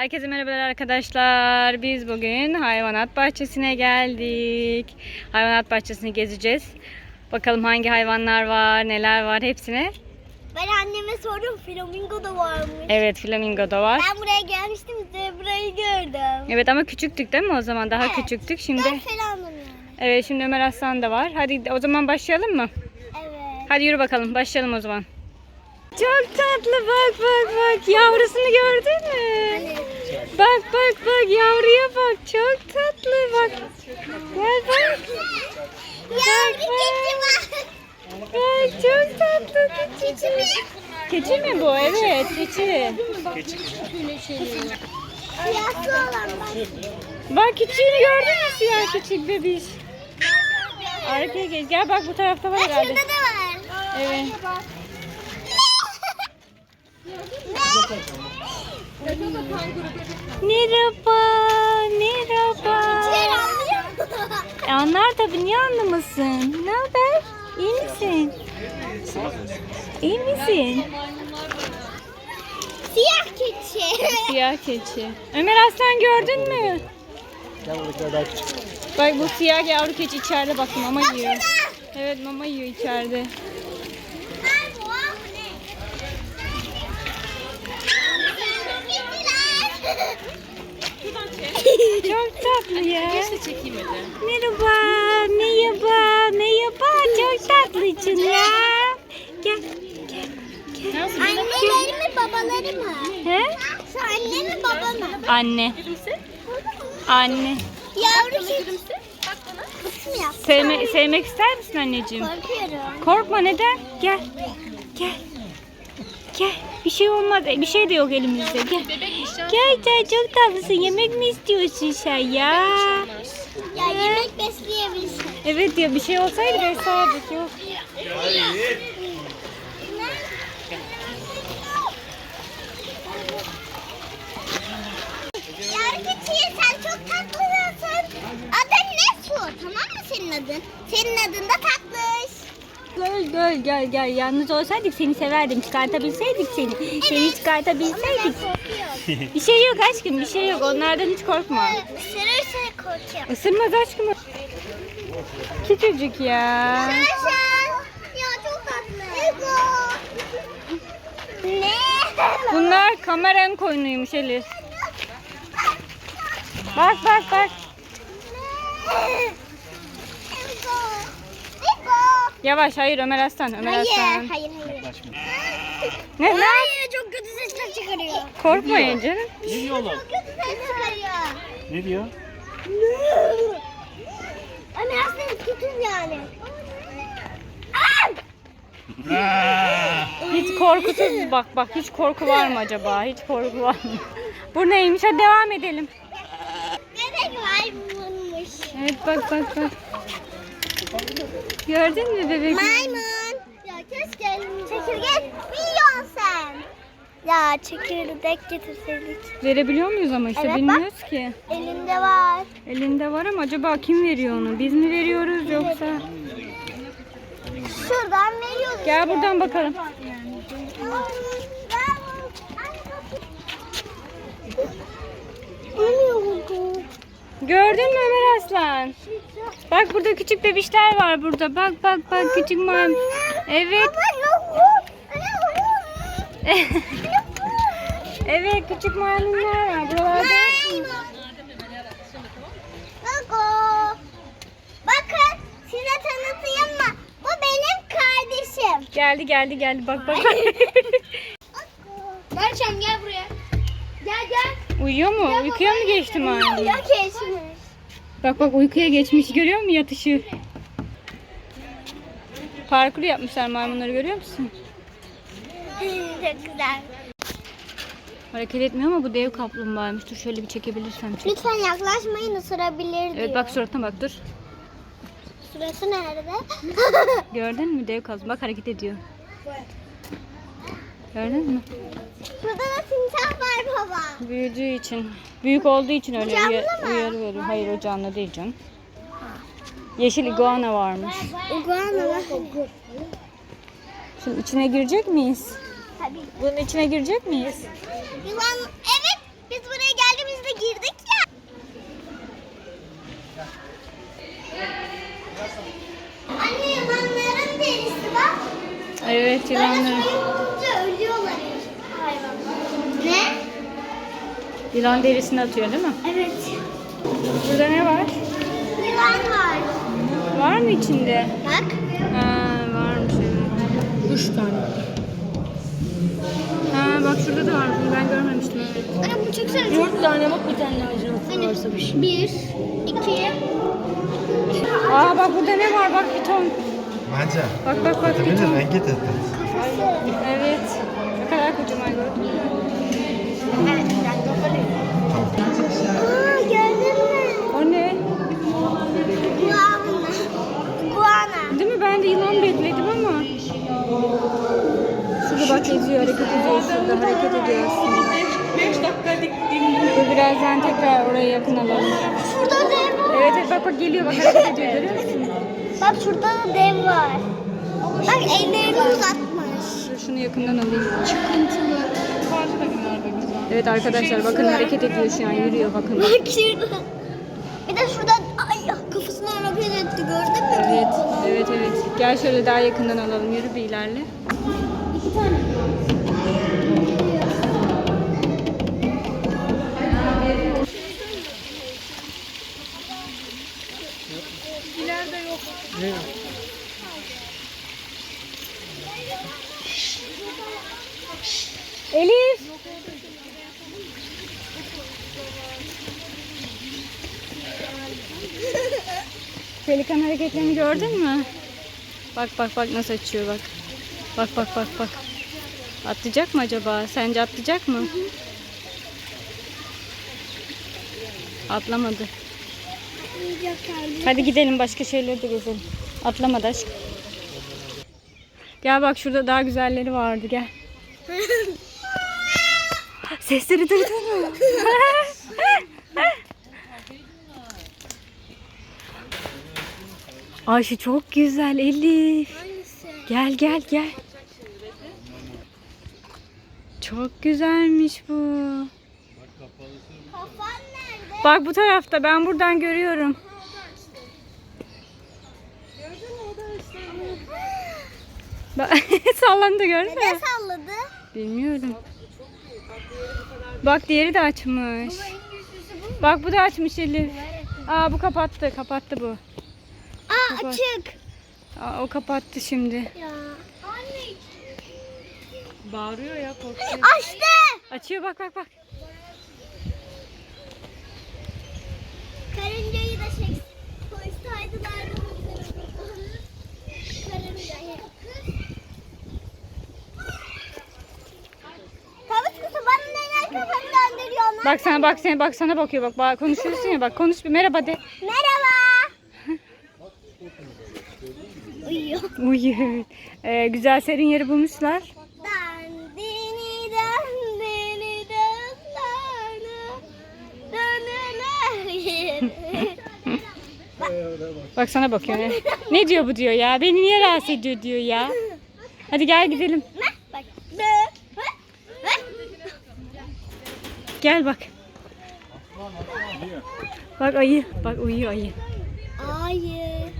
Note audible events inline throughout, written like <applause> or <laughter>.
Herkese merhabalar arkadaşlar. Biz bugün hayvanat bahçesine geldik. Hayvanat bahçesini gezeceğiz. Bakalım hangi hayvanlar var, neler var hepsine. Ben anneme sordum flamingo da varmış. Evet, flamingo da var. Ben buraya gelmiştim zebrayı gördüm. Evet ama küçüktük değil mi o zaman? Daha Evet. küçüktük. Şimdi Ben falandım yani. Evet, şimdi Ömer Aslan da var. Hadi o zaman başlayalım mı? Evet. Hadi yürü bakalım. Başlayalım o zaman. Çok tatlı. Bak bak bak. Yavrusunu gördün mü? Bak bak bak yavruya bak. Çok tatlı. Bak. Gel bak. Keçi var. Bak çok tatlı. Keçi? Keçi mi bu? Evet keçi. Siyahlı olan var. Bak küçüğünü gördün mü siyah küçük bebiş? Arkaya geç. Gel bak bu tarafta var Bak herhalde. şurada da var. Evet. Merhaba. Merhaba. E, anlar tabii niye anlamasın? Ne haber? İyi misin? İyi misin? Siyah keçi. Siyah keçi. Ömer Aslan gördün mü? Bak bu siyah yavru keçi içeride bak mama yiyor. Evet mama yiyor içeride. Çok tatlı ya. Merhaba, merhaba, merhaba. Çok tatlısın ya. Gel, gel, gel. Anneleri mi babaları mı? He? Şu anne mi baba mı? Anne, anne. Yavru keçi. Bak bana. Kısım yap. Sevme, sevmek ister misin anneciğim? Korkuyorum. Korkma neden? Gel. Gel. Gel. Bir şey olmaz. Bir şey de yok elimizde. Gel. Gel sen çok tatlısın. Yemek mi istiyorsun sen ya? Ya yemek besleyebilirsin. Evet ya bir şey olsaydı beslerdik. Yok. Keçiye sen çok tatlısın. Adın ne Su? Tamam mı senin adın? Senin adın da tatlış. Gel gel gel. Yalnız olsaydık seni severdim. Çıkartabilseydik seni. Seni çıkartabilseydik. Korkuyorum. Bir şey yok aşkım bir şey yok. Onlardan hiç korkma. Isırırsa korkuyorum. Isırmaz aşkım. Küçücük ya. Ya çok tatlı. Ego. Ne? Bunlar kameranın koyunuymuş Elif. Bak bak bak. Ego. Yavaş hayır Ömer Aslan. Ömer Hayır, Aslan. hayır, hayır. Ne, ne? Hayır, çok kötü sesler çıkarıyor. Korkmayın canım. Ne diyor oğlum? Çok kötü ses çıkarıyor. Ne diyor? Anne aslında kötü yani. Hiç korkusuz bak bak hiç korku var mı acaba? Hiç korku var mı? Bu neymiş? Hadi devam edelim. Bebek var bulmuş. Evet bak bak bak. Gördün mü bebek? Maymun. Ya keşke çekirge yiyorsun sen. Ya çekirdek getirseydik. Verebiliyor muyuz ama işte Evet, bak. bilmiyoruz ki. Elinde var. Elinde var ama acaba kim veriyor onu? Biz mi veriyoruz yoksa? Şuradan veriyoruz. Gel buradan bakalım. Gördün mü Ömer Aslan? Bak burada küçük bebişler var burada. Bak bak bak küçük maymun. Evet. evet küçük maymunlar var buralarda. Bakın size tanıtayım mı? Bu benim kardeşim. Geldi geldi geldi bak bak. Berçem gel buraya. Gel gel. Uyuyor mu? Uykuya mı geçti maymun? Ya geçmiş. Bak bak uykuya geçmiş görüyor musun yatışı? Parkur yapmışlar maymunları görüyor musun? <laughs> Çok güzel. Hareket etmiyor ama bu dev kaplumbağaymış. Dur şöyle bir çekebilirsem çek. Lütfen yaklaşmayın ısırabilir diyor. Evet bak suratına bak dur. Sırası nerede? Gördün mü dev kaplumbağa bak hareket ediyor. Gördün mü? Şurada da timsah var baba. Büyüdüğü için. Büyük olduğu için öyle uya- uyarı veriyor. Hayır o canlı değil canım. Yeşil iguana varmış. Iguana var. Şimdi içine girecek miyiz? Tabii. Bunun içine girecek miyiz? Yılan, evet Biz buraya geldiğimizde girdik ya. Anne yılanların derisi bak. Evet Böyle yılanlar. soyunca ölüyorlar hayvanlar. Ne? Yılan derisini atıyor değil mi? Evet. Burada ne var? Yılan var. Var mı içinde? Bak. Ha varmış evet. Üç tane. Ha bak şurada da var. Bunu ben görmemiştim. Evet. Anne bunu çeksene. Dört tane bak bir tane daha jantı varsa bir şey. Bir, iki, Aa bak burada ne var? Bak bir ton. Bence. Bak bak bak bir ton. rengi de. Evet. Ne kadar kocaman gördün mü? Aa gördün mü? O ne? Guana. Guana. Değil mi? Ben de yılan bekledim ama. Şurada bak geziyor, hareket ediyor. Şurada hareket ediyor aslında. 5 dakika diktiğimde. Dur birazdan tekrar oraya yakın alalım. Şurada dev var. Evet evet bak bak geliyor bak hareket ediyor görüyor musun? Bak şurada da dev var. Bak ellerini uzatmış. Dur şunu yakından alayım. Çıkıntılı. Karşı da günlerde güzel. Evet arkadaşlar bakın hareket ediyor şu an yürüyor bakın. Bak şurada. Bir de şurada ay kafasını hareket etti gördün mü? Evet evet evet. Gel şöyle daha yakından alalım yürü bir ilerle. İki tane. Elif. Pelikan hareketlerini gördün mü? Bak bak bak nasıl açıyor bak. Bak bak bak bak. Atlayacak mı acaba? Sence atlayacak mı? Atlamadı. Hadi gidelim başka şeyleri de gezelim. Atlamadı aşk. Gel bak şurada daha güzelleri vardı gel. Sesleri duydun mu? Ayşe çok güzel Elif. Gel gel gel. Çok güzelmiş bu. Bak bu tarafta ben buradan görüyorum. <laughs> Sallandı gördün Ne mü? salladı? Bilmiyorum. Bak diğeri de açmış. Bak bu da açmış Elif. Aa bu kapattı. Kapattı bu. Aa Kapat. açık. Aa, o kapattı şimdi. Ya. Anne. Bağırıyor ya korkuyor. Açtı. Açıyor bak bak bak. Karıncayı da çek. Koysaydılar da Karıncayı. Tavus kutu bana neler lan? Bak sana bak sana bak sana bakıyor bak. bak konuşuyorsun ya bak konuş bir merhaba de. Merhaba. Uyuyor. Uyuyor. Ee, güzel serin yeri bulmuşlar. Dandini dandini dandana Dandana Bak sana bakıyor. Ne, ne diyor bu diyor ya? Beni niye rahatsız ediyor diyor ya. Hadi gel gidelim. Bak. Gel bak. Bak ayı. Bak uyuyor ayı. Ayı.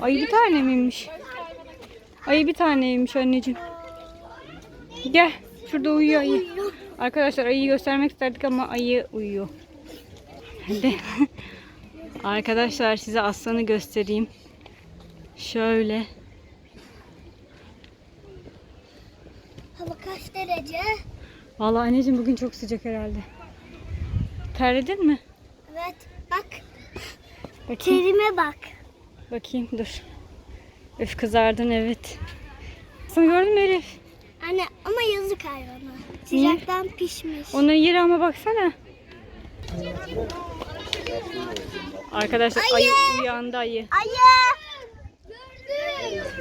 Ayı bir tane miymiş? Ayı bir taneymiş anneciğim. Gel. Şurada uyuyor ayı. Arkadaşlar ayıyı göstermek isterdik ama ayı uyuyor. Hadi. <laughs> Arkadaşlar size aslanı göstereyim. Şöyle. Hava kaç derece? Vallahi anneciğim bugün çok sıcak herhalde. Terledin mi? Evet. Bak. Bakayım. Terime bak. Bakayım dur. Öf kızardın evet. Sana gördün mü Elif? Anne ama yazık hayvana. Sıcaktan pişmiş. Onu yer ama baksana. Arkadaşlar ayı, Ayı. uyandı ayı. Ayı.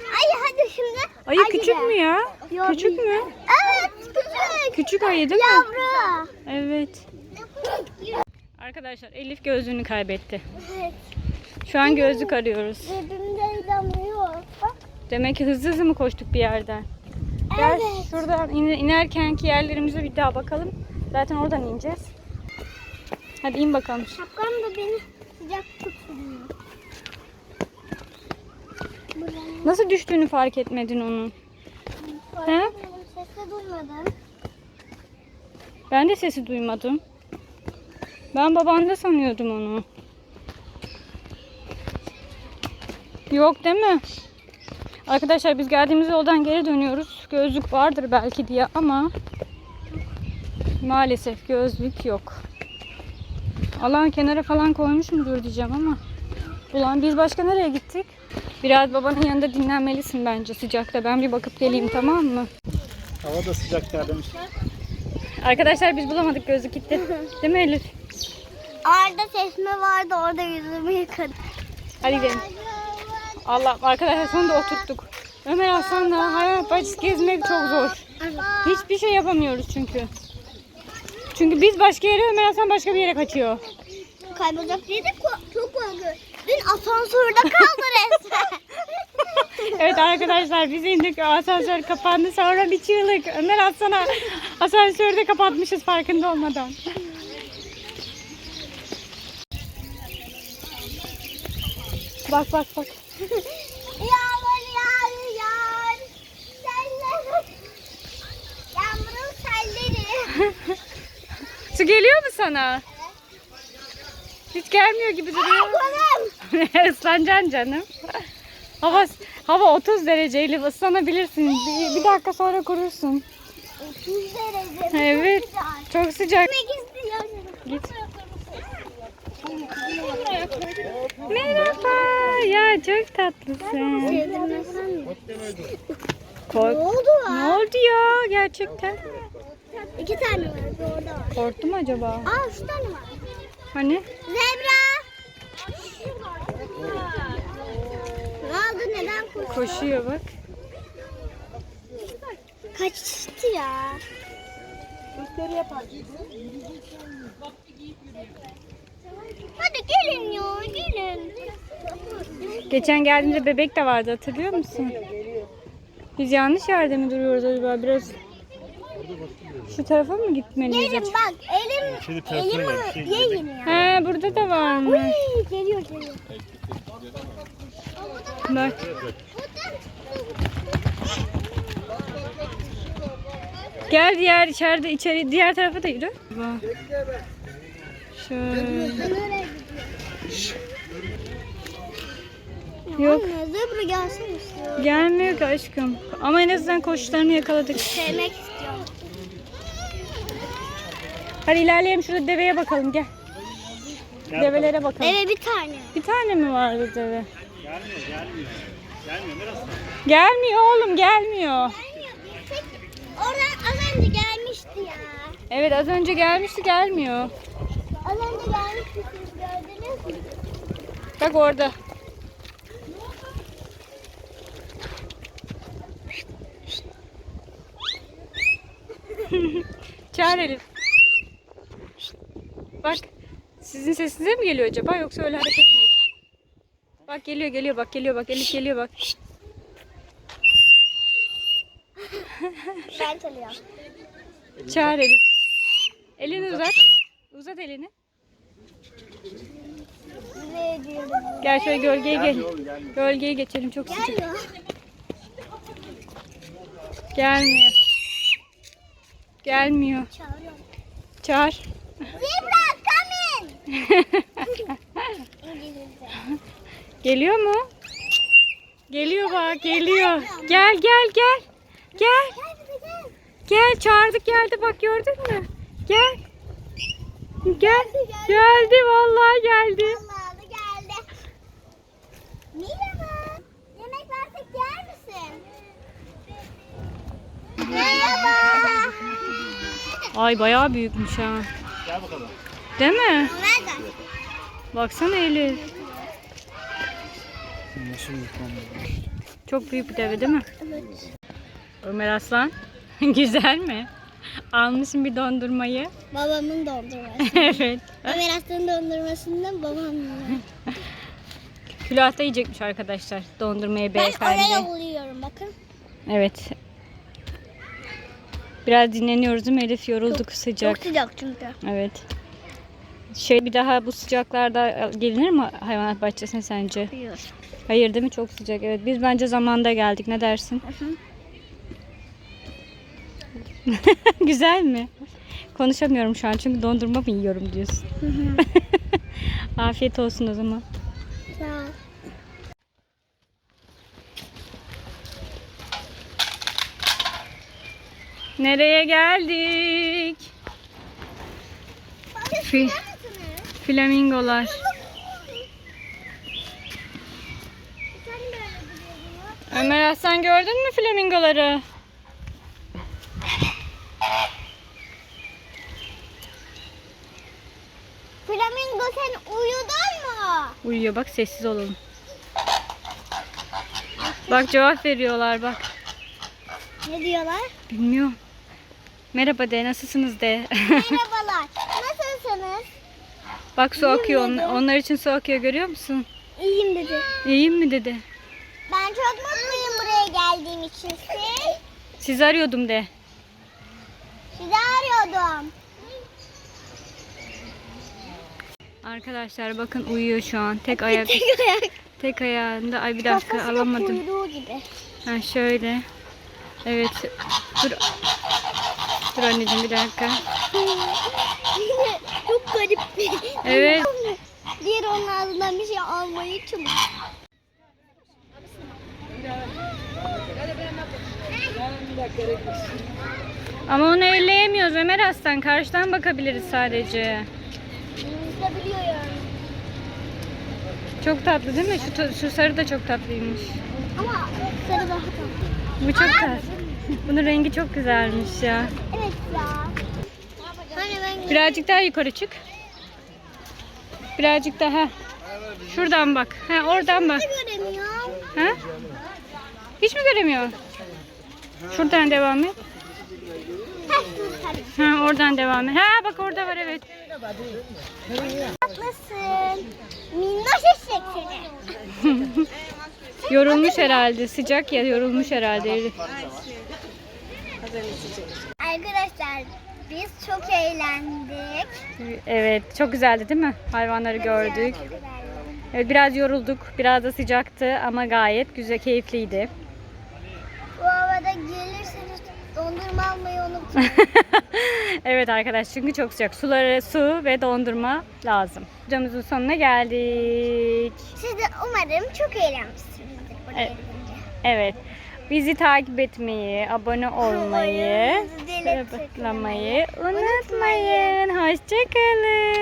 Ayı hadi şimdi. Ayı küçük gel. mü ya? Yok, Küçük mü? Küçük. Ayı değil mi? Yavru. Evet. Arkadaşlar Elif gözlüğünü kaybetti. Evet. Şu an gözlük arıyoruz. Cebimde inanmıyor. Bak. Demek ki hızlı hızlı mı koştuk bir yerden? Gel Evet. şuradan in- inerkenki yerlerimize bir daha bakalım. Zaten oradan ineceğiz. Hadi in bakalım. Şapkam da beni sıcak. Buranın Nasıl düştüğünü fark etmedin onun. He? sesi duymadım. Ben de sesi duymadım. Ben babanda sanıyordum onu. Yok değil mi? Arkadaşlar biz geldiğimiz yoldan geri dönüyoruz. Gözlük vardır belki diye ama maalesef gözlük yok. Alan kenara falan koymuş mudur diyeceğim ama. Ulan biz başka nereye gittik? Biraz babanın yanında dinlenmelisin bence sıcakta. Ben bir bakıp geleyim tamam mı? Hava da sıcak der demiş. Arkadaşlar biz bulamadık gözlük gitti. <laughs> Değil mi Elif? Arda çeşme vardı orada yüzümü yıkadım. Hadi gidelim. Allah arkadaşlar sonunda oturttuk. Ömer Aslan'la hayat bahçesi gezmek çok zor. Hiçbir şey yapamıyoruz çünkü. Çünkü biz başka yere Ömer Aslan başka bir yere kaçıyor. Kaybolacak diye de çok korkuyorum. Dün asansörde kaldı resmen. <laughs> Evet arkadaşlar biz indik asansör kapandı sonra bir çığlık. Ömer Aslan'a asansörde kapatmışız farkında olmadan. Bak bak bak. Yağmur yağıyor. Seller. Yağmurun selleri. Su geliyor mu sana? Hiç gelmiyor gibi duruyor. Kolum. <laughs> Islanacaksın canım. Hava hava 30 dereceyle ıslanabilirsin. Bir, bir dakika sonra kurursun. 30 derece. Evet. Çok sıcak. Git. Merhaba. Ya çok tatlısın. Kork. Ne oldu Ne lan? oldu ya gerçekten? İki tane var. Orada var. Korktu mu acaba? Aa üç tane var. Hani? Zebra. Ne oldu? Neden koşuyor? Koşuyor bak. Kaçtı ya. Hadi gelin ya gelin. Geçen geldiğimde bebek de vardı hatırlıyor musun? Biz yanlış yerde mi duruyoruz acaba? Biraz şu tarafa mı gitmeliyiz? Gelin bak elim Şimdi tersine elim gel, şey yiyin ya. He burada da varmış. Uy, geliyor geliyor. Bak. Gel diğer içeride içeri diğer tarafa da yürü. Bak. Şöyle. Oraya. Yok Anne zebra gelsin istiyorum. gelmiyor ki aşkım. Ama en azından koşularını yakaladık. Sevmek istiyorum. Hadi ilerleyelim şurada deveye bakalım gel. Develere bakalım. Evet bir tane. Bir tane mi vardı deve? Gelmiyor, gelmiyor. Gelmiyor, neresi? Gelmiyor oğlum gelmiyor. Oradan az önce gelmişti ya. Evet az önce gelmişti gelmiyor. Az önce gelmişti siz gördünüz mü? Bak orada. <laughs> Çağır Elif. Bak. Sizin sesinize mi geliyor acaba yoksa öyle hareket mi? Bak geliyor geliyor bak geliyor bak Elif geliyor bak. Ben çalıyorum. Çağır Elif. Elini uzat. Uzat elini. Gel şöyle gölgeye gel. Gölgeye geçelim çok sıcak. Gelmiyor. Gelmiyor. Çağırıyorum. Çağır. Zebra coming. <laughs> Geliyor mu? Geliyor bak geliyor. Gel gel gel. Gel. Gel çağırdık geldi bak gördün mü? Gel. Gel. Geldi vallahi geldi. Allah'ı geldi. Merhaba. Yemek versek yer misin? Merhaba. Ay bayağı büyükmüş ha. Gel bakalım. Değil mi? Nereden? Baksana Elif. Nasıl? Çok büyük bir deve değil mi? Evet. Ömer Aslan. <laughs> Güzel mi? Almışım bir dondurmayı. Babamın dondurması. <laughs> evet. Ömer Aslan'ın dondurmasından babam. Külahta yiyecekmiş arkadaşlar. Dondurmayı Ben beyefendi. oraya buluyorum bakın. Evet. Biraz dinleniyoruz değil mi Elif? Yorulduk sıcak. Çok sıcak çünkü. Evet. Şey bir daha bu sıcaklarda gelinir mi hayvanat bahçesine sence? Biliyorum. Hayır değil mi? Çok sıcak. Evet. Biz bence zamanda geldik. Ne dersin? <laughs> Güzel mi? Konuşamıyorum şu an çünkü dondurma mı yiyorum diyorsun. <laughs> Afiyet olsun o zaman. Sağ ol. Nereye geldik? Fi- flamingolar. Ömer Aslan gördün mü flamingoları? Flamingo sen uyudun mu? Uyuyor bak sessiz olalım. Bak cevap veriyorlar bak. Ne diyorlar? Bilmiyorum. Merhaba de nasılsınız de. Merhabalar. Nasılsınız? <laughs> bak su akıyor on- onlar için su akıyor görüyor musun? İyiyim dedi. İyiyim mi dedi. Ben çok mutluyum buraya geldiğim için. Siz? Sizi arıyordum de. Sizi arıyordum. Arkadaşlar bakın uyuyor şu an. Tek ayak tek ayağında. Ay bir dakika Kafası da alamadım. gibi. Ha şöyle. Evet. Dur. Dur anneciğim bir dakika. çok garip bir. Evet. Diğer onun ağzından bir şey almayı çalışıyor. Ama onu elleyemiyoruz Ömer Aslan. Karşıdan bakabiliriz sadece. Yüzebiliyor yani. Çok tatlı değil mi? Şu, şu sarı da çok tatlıymış. Ama sarı daha tatlı. Bu çok tatlı. Bunun rengi çok güzelmiş ya. Evet ya. Hani ben Birazcık daha yukarı çık. Birazcık daha. Şuradan bak. Ha oradan bak. Ha? Hiç mi göremiyor? Şuradan devam et. Ha oradan devam et. Ha bak orada var evet. Tatlısın. Minnoş eşek seni. <laughs> Yorulmuş herhalde. Sıcak ya yorulmuş herhalde. Arkadaşlar biz çok eğlendik. Evet çok güzeldi değil mi? Hayvanları gördük. Evet, biraz yorulduk. Biraz da sıcaktı ama gayet güzel, keyifliydi. Dondurma almayı unutmayın. <laughs> evet arkadaş çünkü çok sıcak. Suları, su ve dondurma lazım. Videomuzun sonuna geldik. Siz de umarım çok eğlenmişsinizdir buraya Evet. gidince. Evet. Bizi takip etmeyi, abone olmayı, tıklamayı unutmayın. Hoşçakalın.